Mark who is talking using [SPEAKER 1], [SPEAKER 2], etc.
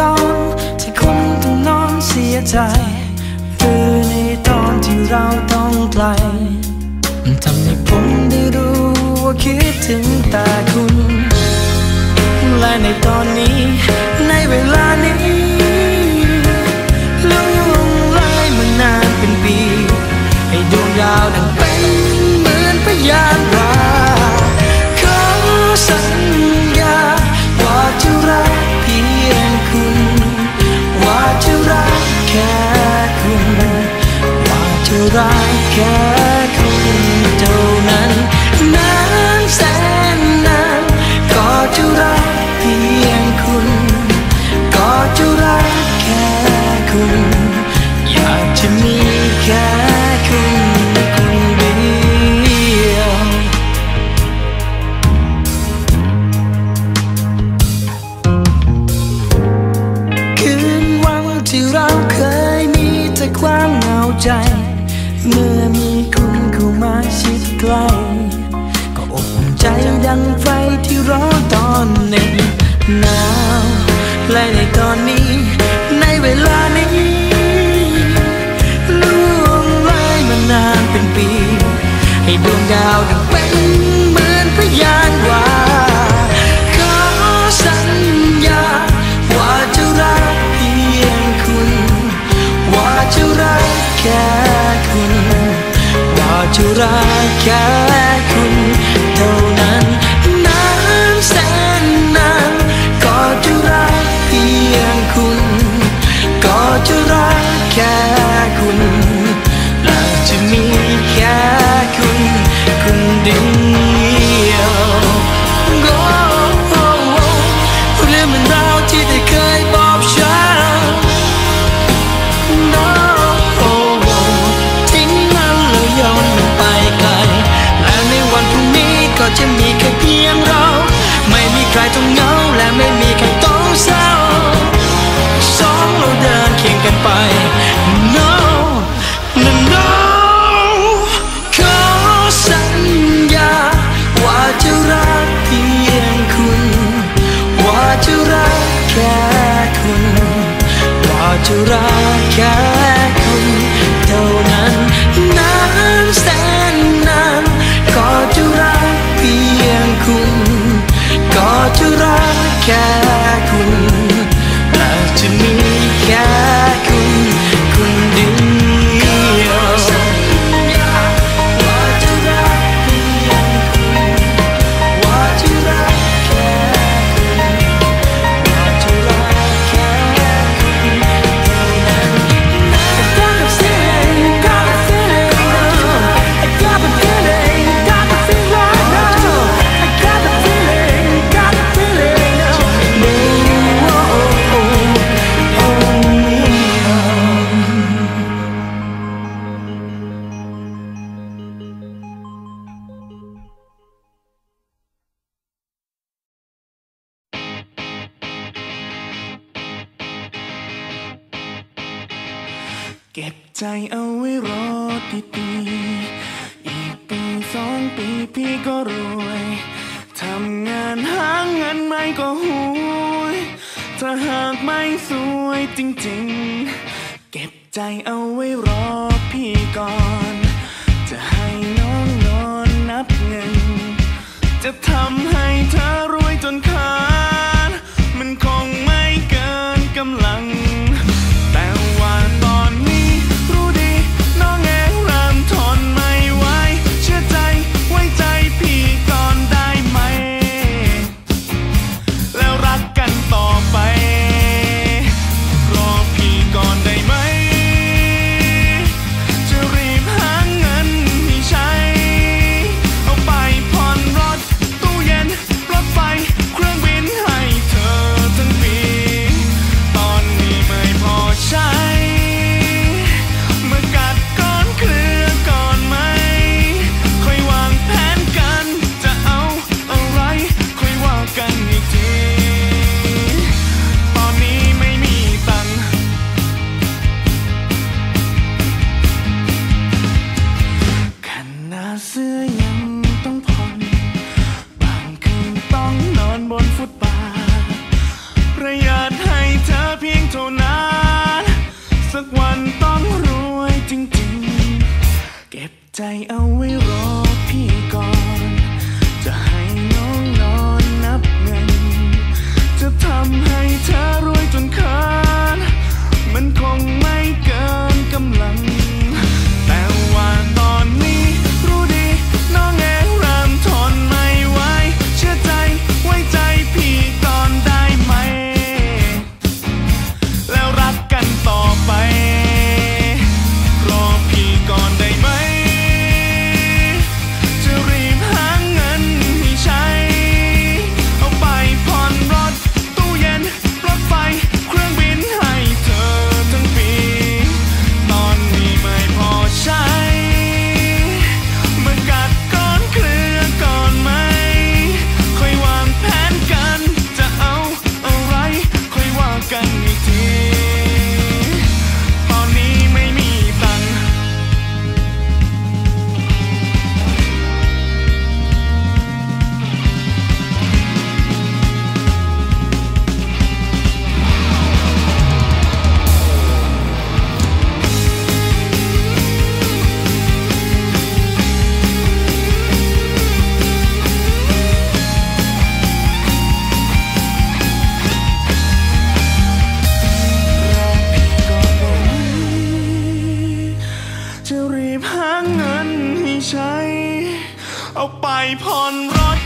[SPEAKER 1] ตอนที่คุณต้องนอนเสียใจ หรือในตอนที่เราต้องไกล มันทำให้ผมได้รู้ว่าคิดถึงแต่คุณ และในตอนนี้ กล้ก็อบอุ่นใจดังไฟที่ร้อนตอนหนึ่งหนาวและในตอนนี้ ในเวลานี้ล่วงเลยมานานเป็นปี ให้ดวงดาวดัง รักแค่คุณเท่านั้นนานแสนนานก็จะรักเพียงคุณ ก็จะรักแค่ แค่คุณเท่านั้นนานแสนนานก็จะรักเพียงคุณ ก็จะรักแค่ บใจเอาไว้รอดีๆอีกปีสองปีพี่ก็รวย ทำงานหาเงินไม่ก็หุยถ้าหากไม่สวยจริงๆ เก็บใจเอาไว้รอพี่ก่อน จะให้น้องนอนนับเงิน จะทำให้เธอรู้ ใจเอาไว้
[SPEAKER 2] รอพี่ก่อน เอาไปผ่อนรถ